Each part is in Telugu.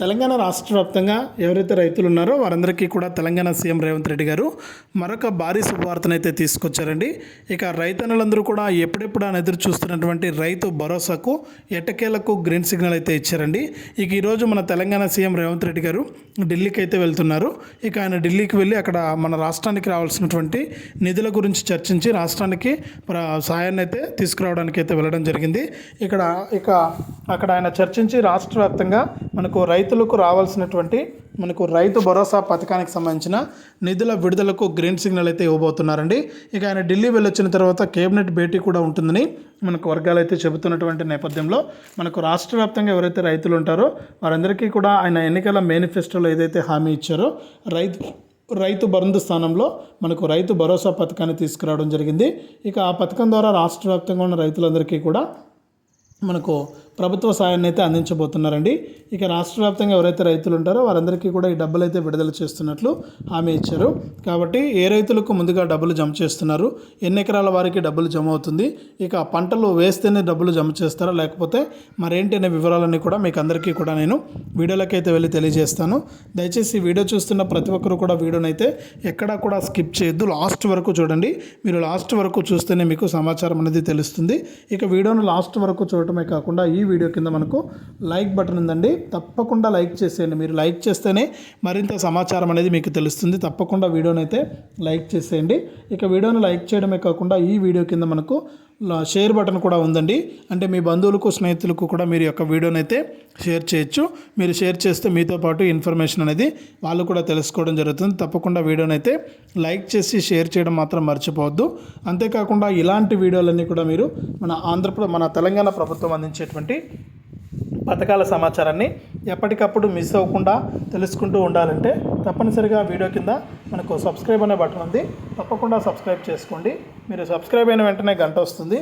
తెలంగాణ రాష్ట్ర వ్యాప్తంగా ఎవరైతే రైతులు ఉన్నారో వారందరికీ కూడా తెలంగాణ సీఎం రేవంత్ రెడ్డి గారు మరొక భారీ శుభవార్తనైతే తీసుకొచ్చారండి. ఇక రైతన్నులందరూ కూడా ఎప్పుడెప్పుడు అని ఎదురు చూస్తున్నటువంటి రైతు భరోసాకు ఎటకేలకు గ్రీన్ సిగ్నల్ అయితే ఇచ్చారండి. ఇక ఈరోజు మన తెలంగాణ సీఎం రేవంత్ రెడ్డి గారు ఢిల్లీకి అయితే వెళ్తున్నారు. ఇక ఆయన ఢిల్లీకి వెళ్ళి అక్కడ మన రాష్ట్రానికి రావాల్సినటువంటి నిధుల గురించి చర్చించి రాష్ట్రానికి సహాయాన్ని సాయాన్ని అయితే తీసుకురావడానికి అయితే వెళ్ళడం జరిగింది. ఇక్కడ ఇక అక్కడ ఆయన చర్చించి రాష్ట్ర వ్యాప్తంగా మనకు రైతులకు రావాల్సినటువంటి మనకు రైతు భరోసా పథకానికి సంబంధించిన నిధుల విడుదలకు గ్రీన్ సిగ్నల్ అయితే ఇవ్వబోతున్నారండి. ఇక ఆయన ఢిల్లీ వెళ్ళొచ్చిన తర్వాత కేబినెట్ భేటీ కూడా ఉంటుందని మనకు వర్గాలు అయితే చెబుతున్నటువంటి నేపథ్యంలో మనకు రాష్ట్ర వ్యాప్తంగా ఎవరైతే రైతులు ఉంటారో వారందరికీ కూడా ఆయన ఎన్నికల మేనిఫెస్టోలో ఏదైతే హామీ ఇచ్చారో రైతు రైతు బంధు స్థానంలో మనకు రైతు భరోసా పథకాన్ని తీసుకురావడం జరిగింది. ఇక ఆ పథకం ద్వారా రాష్ట్ర వ్యాప్తంగా ఉన్న రైతులందరికీ కూడా మనకు ప్రభుత్వ సాయాన్ని అయితే అందించబోతున్నారండి. ఇక రాష్ట్ర వ్యాప్తంగా ఎవరైతే రైతులు ఉంటారో వారందరికీ కూడా ఈ డబ్బులు అయితే విడుదల చేస్తున్నట్లు హామీ ఇచ్చారు. కాబట్టి ఏ రైతులకు ముందుగా డబ్బులు జమ చేస్తున్నారు? ఎన్ని ఎకరాల వారికి డబ్బులు జమ అవుతుంది? ఇక పంటలు వేస్తేనే డబ్బులు జమ చేస్తారా? లేకపోతే మరేంటి అనే వివరాలన్నీ కూడా మీకు అందరికీ కూడా నేను వీడియోలోకి అయితే వెళ్ళి తెలియజేస్తాను. దయచేసి వీడియో చూస్తున్న ప్రతి ఒక్కరు కూడా వీడియోనైతే అయితే ఎక్కడా కూడా స్కిప్ చేయొద్దు. లాస్ట్ వరకు చూడండి. మీరు లాస్ట్ వరకు చూస్తేనే మీకు సమాచారం అనేది తెలుస్తుంది. ఇక వీడియోను లాస్ట్ వరకు చూడటమే కాకుండా ఈ వీడియో కింద మనకు లైక్ బటన్ ఉందండి. తప్పకుండా లైక్ చేసేయండి. మీరు లైక్ చేస్తేనే మరింత సమాచారం అనేది మీకు తెలుస్తుంది. తప్పకుండా వీడియోని అయితే లైక్ చేసేయండి. ఇక వీడియోను లైక్ చేయడమే కాకుండా ఈ వీడియో కింద మనకు షేర్ బటన్ కూడా ఉందండి. అంటే మీ బంధువులకు స్నేహితులకు కూడా మీరు యొక్క వీడియోని అయితే షేర్ చేయొచ్చు. మీరు షేర్ చేస్తే మీతో పాటు ఇన్ఫర్మేషన్ అనేది వాళ్ళు కూడా తెలుసుకోవడం జరుగుతుంది. తప్పకుండా వీడియోని అయితే లైక్ చేసి షేర్ చేయడం మాత్రం మర్చిపోవద్దు. అంతేకాకుండా ఇలాంటి వీడియోలన్నీ కూడా మీరు మన ఆంధ్రప్రదేశ్ మన తెలంగాణ ప్రభుత్వం అందించేటువంటి పథకాల సమాచారాన్ని ఎప్పటికప్పుడు మిస్ అవ్వకుండా తెలుసుకుంటూ ఉండాలంటే తప్పనిసరిగా వీడియో కింద మనకు సబ్స్క్రైబ్ అనే బటన్ ఉంది. తప్పకుండా సబ్స్క్రైబ్ చేసుకోండి. మీరు సబ్స్క్రైబ్ అయిన వెంటనే గంట వస్తుంది.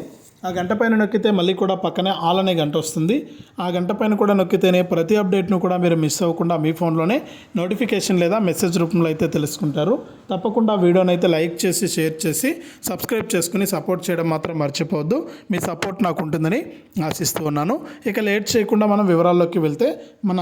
ఆ గంట పైన నొక్కితే మళ్ళీ కూడా పక్కనే ఆల్ అనే గంట వస్తుంది. ఆ గంట పైన కూడా నొక్కితేనే ప్రతి అప్డేట్ను కూడా మీరు మిస్ అవ్వకుండా మీ ఫోన్లోనే నోటిఫికేషన్ లేదా మెసేజ్ రూపంలో అయితే తెలుసుకుంటారు. తప్పకుండా వీడియోని అయితే లైక్ చేసి షేర్ చేసి సబ్స్క్రైబ్ చేసుకుని సపోర్ట్ చేయడం మాత్రం మర్చిపోవద్దు. మీ సపోర్ట్ నాకు ఉంటుందని ఆశిస్తూ ఉన్నాను. ఇక లేట్ చేయకుండా మనం వివరాల్లోకి వెళ్తే మన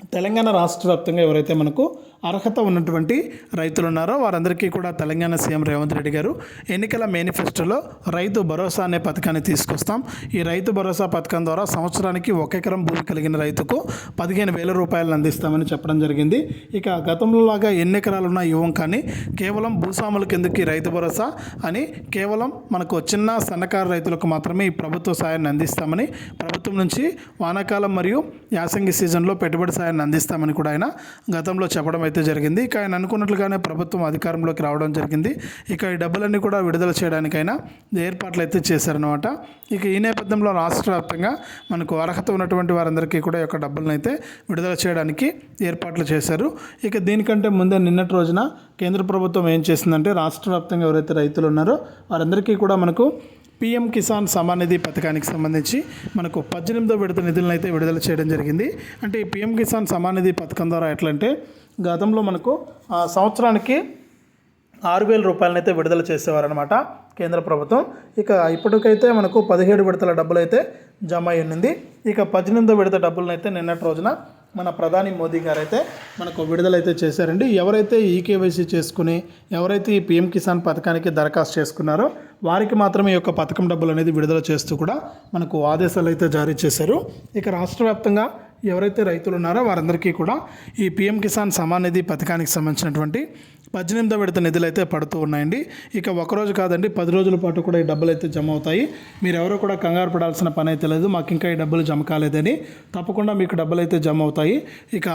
తెలంగాణ రాష్ట్ర వ్యాప్తంగా ఎవరైతే మనకు అర్హత ఉన్నటువంటి రైతులు ఉన్నారో వారందరికీ కూడా తెలంగాణ సీఎం రేవంత్ రెడ్డి గారు ఎన్నికల మేనిఫెస్టోలో రైతు భరోసా అనే పథకాన్ని తీసుకొస్తాం. ఈ రైతు భరోసా పథకం ద్వారా సంవత్సరానికి ఒక ఎకరం భూమి కలిగిన రైతుకు పదిహేను వేల రూపాయలను అందిస్తామని చెప్పడం జరిగింది. ఇక గతంలో లాగా ఎన్ని ఎకరాలు ఉన్నా ఇవ్వం కానీ కేవలం భూస్వాముల కిందకి రైతు భరోసా అని కేవలం మనకు చిన్న సన్నకారు రైతులకు మాత్రమే ఈ ప్రభుత్వ సాయాన్ని అందిస్తామని ప్రభుత్వం నుంచి వానాకాలం మరియు యాసంగి సీజన్లో పెట్టుబడి సాయం సహాయాన్ని అందిస్తామని కూడా ఆయన గతంలో చెప్పడం అయితే జరిగింది. ఇక ఆయన అనుకున్నట్లుగానే ప్రభుత్వం అధికారంలోకి రావడం జరిగింది. ఇక ఈ డబ్బులన్నీ కూడా విడుదల చేయడానికైనా ఏర్పాట్లు అయితే చేశారనమాట ఇక ఈ నేపథ్యంలో రాష్ట్ర వ్యాప్తంగా మనకు అర్హత ఉన్నటువంటి వారందరికీ కూడా యొక్క డబ్బులను అయితే విడుదల చేయడానికి ఏర్పాట్లు చేశారు. ఇక దీనికంటే ముందే నిన్నటి రోజున కేంద్ర ప్రభుత్వం ఏం చేసిందంటే రాష్ట్ర వ్యాప్తంగా ఎవరైతే రైతులు ఉన్నారో వారందరికీ కూడా మనకు పిఎం కిసాన్ సమాన్ నిధి పథకానికి సంబంధించి మనకు పద్దెనిమిదో విడత నిధులను అయితే విడుదల చేయడం జరిగింది. అంటే ఈ పిఎం కిసాన్ సమాన్ నిధి పథకం ద్వారా ఎట్లంటే గతంలో మనకు ఆ, సంవత్సరానికి ఆరు వేల రూపాయలను అయితే విడుదల చేసేవారనమాట కేంద్ర ప్రభుత్వం. ఇక ఇప్పటికైతే మనకు పదిహేడు విడతల డబ్బులు అయితే జమ అయ్యింది ఇక పద్దెనిమిదో విడత డబ్బులను అయితే నిన్నటి రోజున మన ప్రధాని మోదీ గారు అయితే మనకు విడుదలైతే చేశారండి. ఎవరైతే ఈకేవైసీ చేసుకుని ఎవరైతే ఈ పిఎం కిసాన్ పథకానికి దరఖాస్తు చేసుకున్నారో వారికి మాత్రమే ఈ యొక్క పథకం డబ్బులు అనేది విడుదల చేస్తూ కూడా మనకు ఆదేశాలు అయితే జారీ చేశారు. ఇక రాష్ట్ర వ్యాప్తంగా ఎవరైతే రైతులు ఉన్నారో వారందరికీ కూడా ఈ పిఎం కిసాన్ సమాన్ నిధి పథకానికి సంబంధించినటువంటి పద్దెనిమిదో విడత నిధులు అయితే పడుతూ ఉన్నాయండి. ఇక ఒకరోజు కాదండి పది రోజుల పాటు కూడా ఈ డబ్బులు అయితే జమ అవుతాయి. మీరు ఎవరో కూడా కంగారు పడాల్సిన పని అయితే లేదు. మాకు ఇంకా ఈ డబ్బులు జమ కాలేదని తప్పకుండా మీకు డబ్బులు అయితే జమ అవుతాయి. ఇక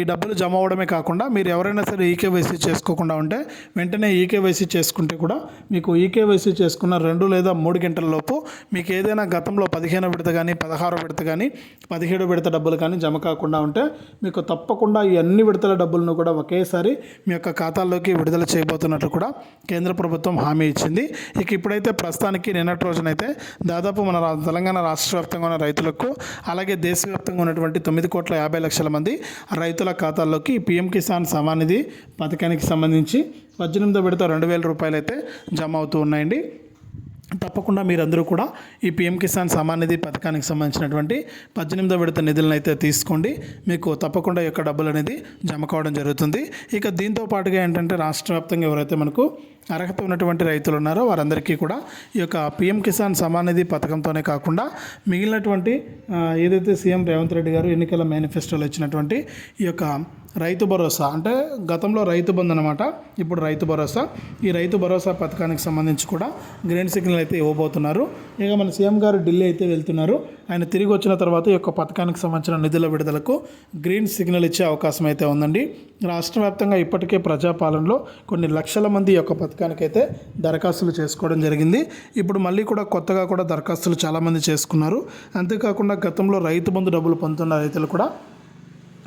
ఈ డబ్బులు జమ అవడమే కాకుండా మీరు ఎవరైనా సరే ఈకేవైసీ చేసుకోకుండా ఉంటే వెంటనే ఈకేవైసీ చేసుకుంటే కూడా మీకు ఈకేవైసీ చేసుకున్న రెండు లేదా మూడు గంటల లోపు మీకు ఏదైనా గతంలో పదిహేను విడత కానీ పదహారో విడత కానీ పదిహేడు విడత డబ్బులు కానీ జమ కాకుండా ఉంటే మీకు తప్పకుండా ఈ అన్ని విడతల డబ్బులను కూడా ఒకేసారి మీ యొక్క ఖాతాలో ఖాతాల్లోకి విడుదల చేయబోతున్నట్లు కూడా కేంద్ర ప్రభుత్వం హామీ ఇచ్చింది. ఇక ఇప్పుడైతే ప్రస్తుతానికి నిన్నటి రోజునైతే దాదాపు మన తెలంగాణ రాష్ట్ర వ్యాప్తంగా ఉన్న రైతులకు అలాగే దేశవ్యాప్తంగా ఉన్నటువంటి తొమ్మిది కోట్ల యాభై లక్షల మంది రైతుల ఖాతాల్లోకి పిఎం కిసాన్ సమానిధి పథకానికి సంబంధించి పద్దెనిమిదో విడత రెండు వేల రూపాయలు అయితే జమ అవుతూ ఉన్నాయండి. తప్పకుండా మీరందరూ కూడా ఈ పిఎం కిసాన్ సమాన్ నిధి పథకానికి సంబంధించినటువంటి పద్దెనిమిదో విడత నిధులను అయితే తీసుకోండి. మీకు తప్పకుండా యొక్క డబ్బులు అనేది జమ కావడం జరుగుతుంది. ఇక దీంతో పాటుగా ఏంటంటే రాష్ట్ర వ్యాప్తంగా ఎవరైతే మనకు అర్హత ఉన్నటువంటి రైతులు ఉన్నారో వారందరికీ కూడా ఈ యొక్క పిఎం కిసాన్ సమాన్ నిధి పథకంతోనే కాకుండా మిగిలినటువంటి ఏదైతే సీఎం రేవంత్ రెడ్డి గారు ఎన్నికల మేనిఫెస్టోలో ఇచ్చినటువంటి ఈ యొక్క రైతు భరోసా అంటే గతంలో రైతు బంధు అనమాట ఇప్పుడు రైతు భరోసా ఈ రైతు భరోసా పథకానికి సంబంధించి కూడా గ్రీన్ సిగ్నల్ అయితే ఇవ్వబోతున్నారు. ఇక మన సీఎం గారు ఢిల్లీ అయితే వెళ్తున్నారు. ఆయన తిరిగి వచ్చిన తర్వాత ఈ యొక్క పథకానికి సంబంధించిన నిధుల విడుదలకు గ్రీన్ సిగ్నల్ ఇచ్చే అవకాశం అయితే ఉందండి. రాష్ట్ర వ్యాప్తంగా ఇప్పటికే ప్రజాపాలనలో కొన్ని లక్షల మంది ఈ యొక్క పథకానికైతే దరఖాస్తులు చేసుకోవడం జరిగింది. ఇప్పుడు మళ్ళీ కూడా కొత్తగా కూడా దరఖాస్తులు చాలామంది చేసుకున్నారు. అంతేకాకుండా గతంలో రైతు బంధు డబ్బులు పొందుతున్న రైతులు కూడా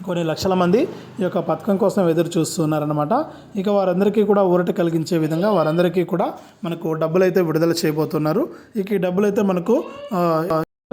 కొన్ని లక్షల మంది ఈ యొక్క పథకం కోసం ఎదురు చూస్తున్నారనమాట ఇక వారందరికీ కూడా ఊరట కలిగించే విధంగా వారందరికీ కూడా మనకు డబ్బులు అయితే విడుదల చేయబోతున్నారు. ఇక ఈ డబ్బులు అయితే మనకు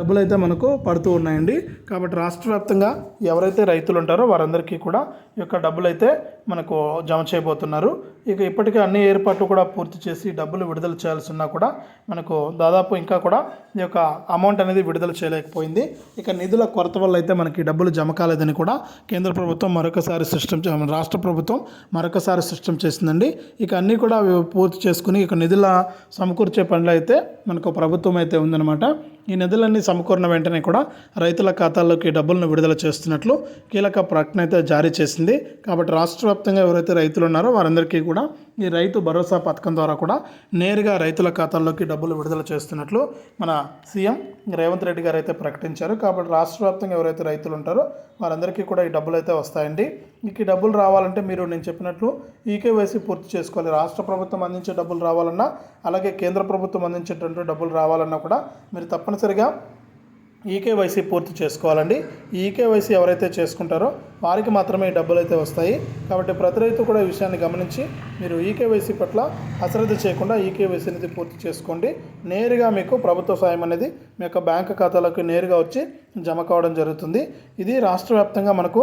డబ్బులు అయితే మనకు పడుతూ ఉన్నాయండి. కాబట్టి రాష్ట్ర వ్యాప్తంగా ఎవరైతే రైతులు ఉంటారో వారందరికీ కూడా ఈ యొక్క డబ్బులు అయితే మనకు జమ చేయబోతున్నారు. ఇక ఇప్పటికే అన్ని ఏర్పాట్లు కూడా పూర్తి చేసి డబ్బులు విడుదల చేయాల్సిన్నా కూడా మనకు దాదాపు ఇంకా కూడా ఈ యొక్క అమౌంట్ అనేది విడుదల చేయలేకపోయింది. ఇక నిధుల కొరత వల్ల అయితే మనకి డబ్బులు జమ కాలేదని కూడా కేంద్ర ప్రభుత్వం మరొకసారి సిస్టమ్ చే- రాష్ట్ర ప్రభుత్వం మరొకసారి సిస్టమ్ చేసిందండి. ఇక అన్నీ కూడా పూర్తి చేసుకుని ఇక నిధుల సమకూర్చే పనులు అయితే మనకు ప్రభుత్వం అయితే ఉందన్నమాట. ఈ నిధులన్నీ సమకూరిన వెంటనే కూడా రైతుల ఖాతాల్లోకి డబ్బులను విడుదల చేస్తున్నట్లు కీలక ప్రకటన అయితే జారీ చేసింది. కాబట్టి రాష్ట్ర వ్యాప్తంగా ఎవరైతే రైతులు ఉన్నారో వారందరికీ కూడా ఈ రైతు భరోసా పథకం ద్వారా కూడా నేరుగా రైతుల ఖాతాల్లోకి డబ్బులు విడుదల చేస్తున్నట్లు మన సీఎం రేవంత్ రెడ్డి గారు అయితే ప్రకటించారు. కాబట్టి రాష్ట్ర వ్యాప్తంగా ఎవరైతే రైతులు ఉంటారో వారందరికీ కూడా ఈ డబ్బులు అయితే వస్తాయండి. మీకు ఈ డబ్బులు రావాలంటే మీరు నేను చెప్పినట్లు ఈకేవైసీ పూర్తి చేసుకోవాలి. రాష్ట్ర ప్రభుత్వం అందించే డబ్బులు రావాలన్నా అలాగే కేంద్ర ప్రభుత్వం అందించేటువంటి డబ్బులు రావాలన్నా కూడా మీరు తప్పనిసరిగా ఈకేవైసీ పూర్తి చేసుకోవాలండి. ఈ ఈకేవైసీ ఎవరైతే చేసుకుంటారో వారికి మాత్రమే ఈ డబ్బులు అయితే వస్తాయి. కాబట్టి ప్రతి రైతు కూడా ఈ విషయాన్ని గమనించి మీరు ఈకేవైసీ పట్ల అశ్రద్ధ చేయకుండా ఈకేవైసీ అనేది పూర్తి చేసుకోండి. నేరుగా మీకు ప్రభుత్వ సాయం అనేది మీ యొక్క బ్యాంక్ ఖాతాలోకి నేరుగా వచ్చి జమ కావడం జరుగుతుంది. ఇది రాష్ట్ర వ్యాప్తంగా మనకు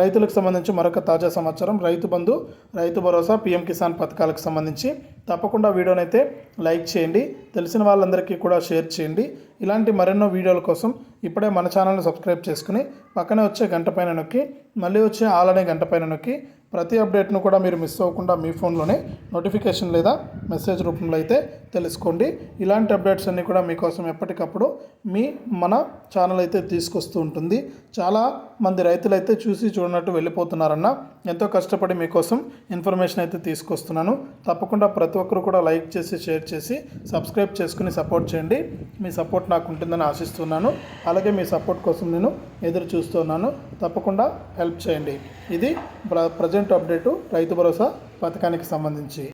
రైతులకు సంబంధించి మరొక తాజా సమాచారం. రైతు బంధు రైతు భరోసా పిఎం కిసాన్ పథకాలకు సంబంధించి. తప్పకుండా వీడియోనైతే లైక్ చేయండి. తెలిసిన వాళ్ళందరికీ కూడా షేర్ చేయండి. ఇలాంటి మరెన్నో వీడియోల కోసం ఇప్పుడే మన ఛానల్ని సబ్స్క్రైబ్ చేసుకుని పక్కనే వచ్చే గంట పైన నొక్కి మళ్ళీ వచ్చే ఆలనే గంట పైన నొక్కి ప్రతి అప్డేట్ను కూడా మీరు మిస్ అవ్వకుండా మీ ఫోన్లోనే నోటిఫికేషన్ లేదా మెసేజ్ రూపంలో అయితే తెలుసుకోండి. ఇలాంటి అప్డేట్స్ అన్నీ కూడా మీకోసం ఎప్పటికప్పుడు మీ మన ఛానల్ అయితే తీసుకొస్తూ ఉంటుంది. చాలా మంది రైతులు అయితే చూసి చూడనట్టు వెళ్ళిపోతున్నారన్న ఎంతో కష్టపడి మీకోసం ఇన్ఫర్మేషన్ అయితే తీసుకొస్తున్నాను. తప్పకుండా ప్రతి ఒక్కరు కూడా లైక్ చేసి షేర్ చేసి సబ్స్క్రైబ్ చేసుకుని సపోర్ట్ చేయండి. మీ సపోర్ట్ నాకు ఉంటుందని ఆశిస్తున్నాను. అలాగే మీ సపోర్ట్ కోసం నేను ఎదురు చూస్తున్నాను. తప్పకుండా హెల్ప్ చేయండి. ఇది ప్ర ప్రజెంట్ అప్డేటు. రైతు భరోసా పథకానికి సంబంధించి